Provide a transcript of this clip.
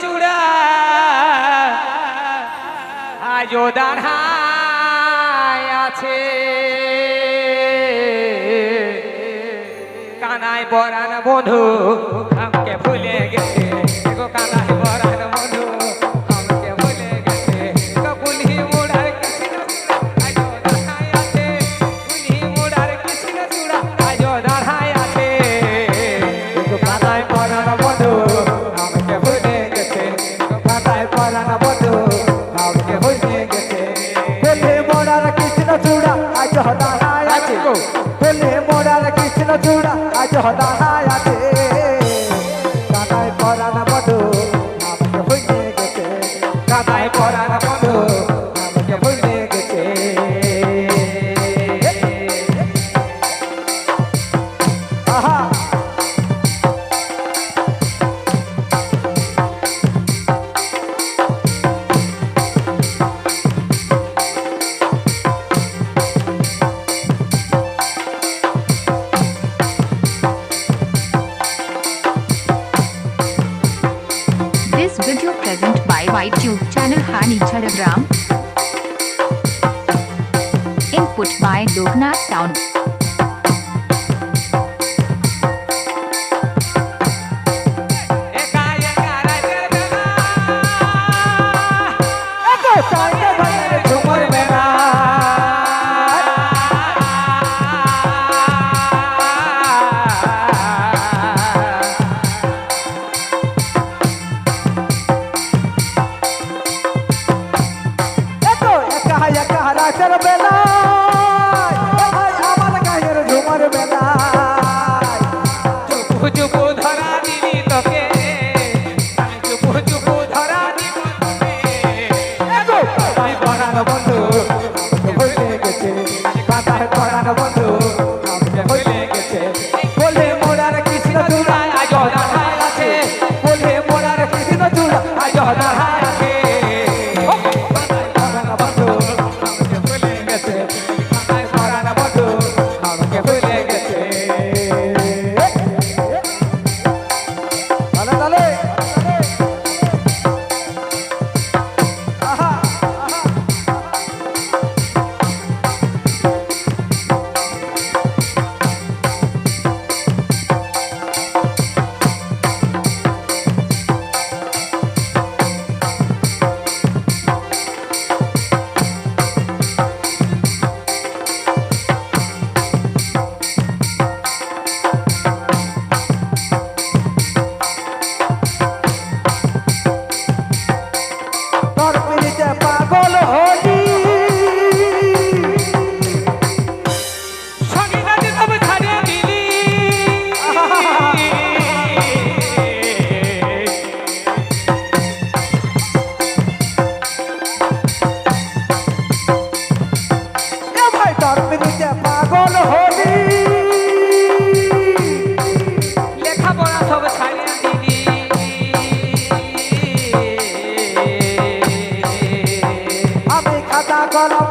চূড়া। আজও দাঁড়ায় আছে। কানায় পরান বন্ধু আমাকে ভুলে গেছে। 好大 video present by White Tube channel Hani Charagram. Input by Dognath Sound. রাতের বেলায় আমার গায়ের ঝুমার বেলায়। চুপু চুপু ধরা দিবি তোকে চুপু চুপু ধরা দিবি তোকে। পড়ানো বন্ধু হয়ে গেছে পাতার পড়ানো বন্ধু। পাগল হলি। লেখাপড়া সব ছাড়িয়া দিলি। আমি খাতা কলম